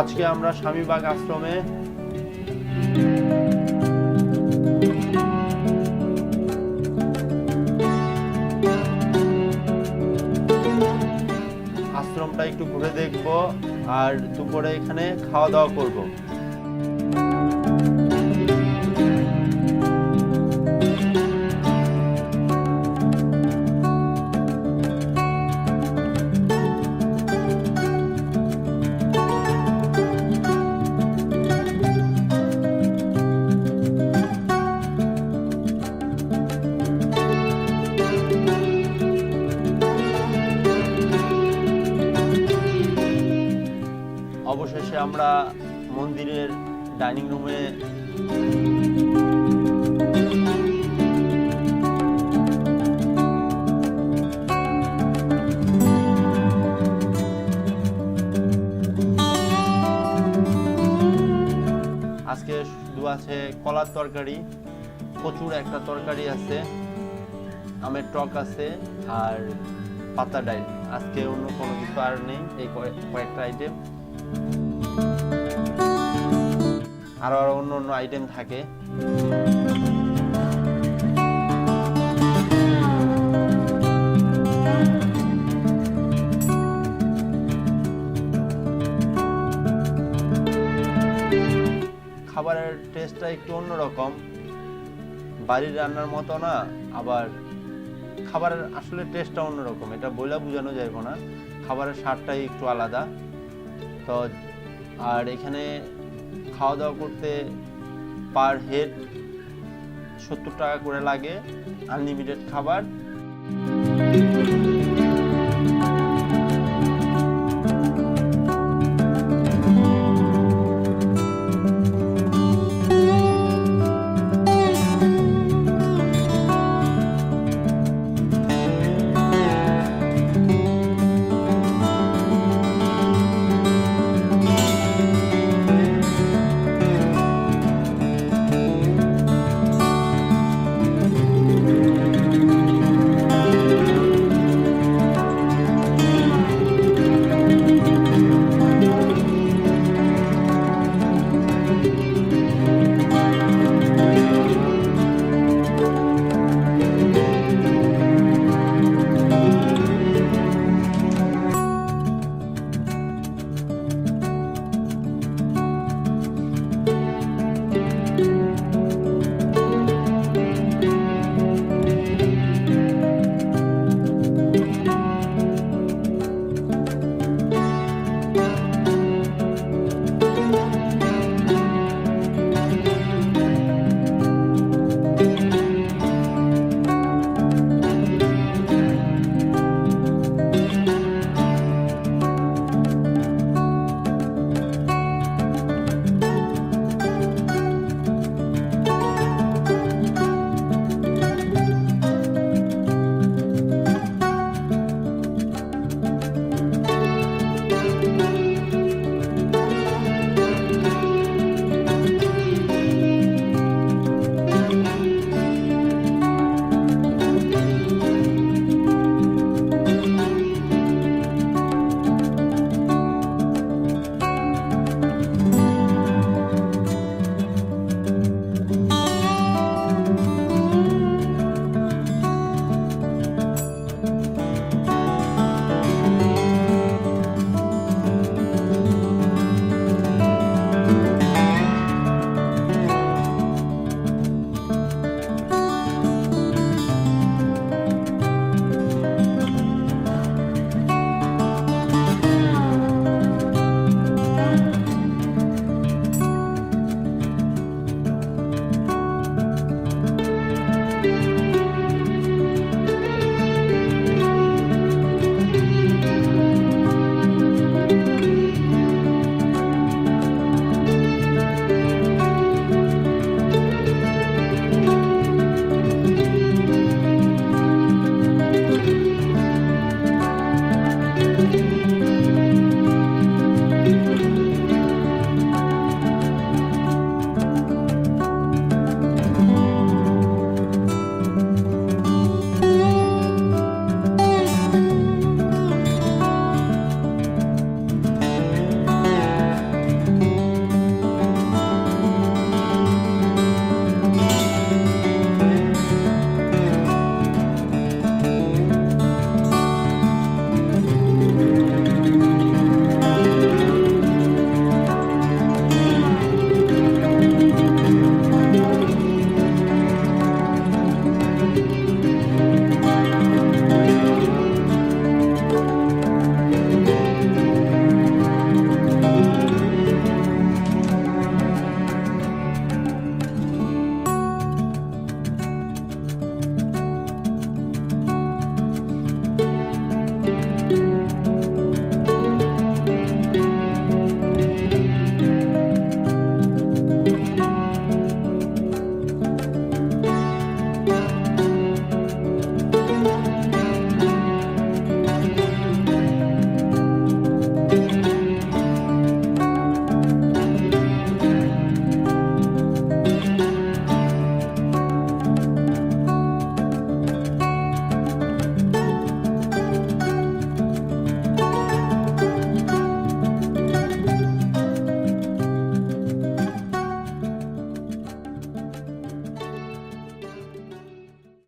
আজকে আমরা স্বামীবাগ আশ্রমে আশ্রমটা একটু ঘুরে দেখব আর দুপুরে এখানে খাওয়া দাওয়া করব। আমরা মন্দিরের ডাইনিং রুমে আজকে শুধু আছে কলার তরকারি প্রচুর একটা তরকারি আছে, আমের টক আছে আর পাতা ডাইল। আজকে অন্য কোনো কিছু আর নেই, এই কয়েক- কয়েকটা আইটেম আরও আরও অন্য অন্য আইটেম থাকে। খাবারের টেস্টটা একটু অন্যরকম। বাড়ির রান্নার মতো না, আবার খাবারের আসলে টেস্টটা অন্যরকম। এটা বলে বোঝানো যাবে না। খাবারের স্বাদটাই একটু আলাদা। তো, আর এখানে খাওয়া দাওয়া করতে পার হেড সত্তর টাকা করে লাগে আনলিমিটেড খাবার।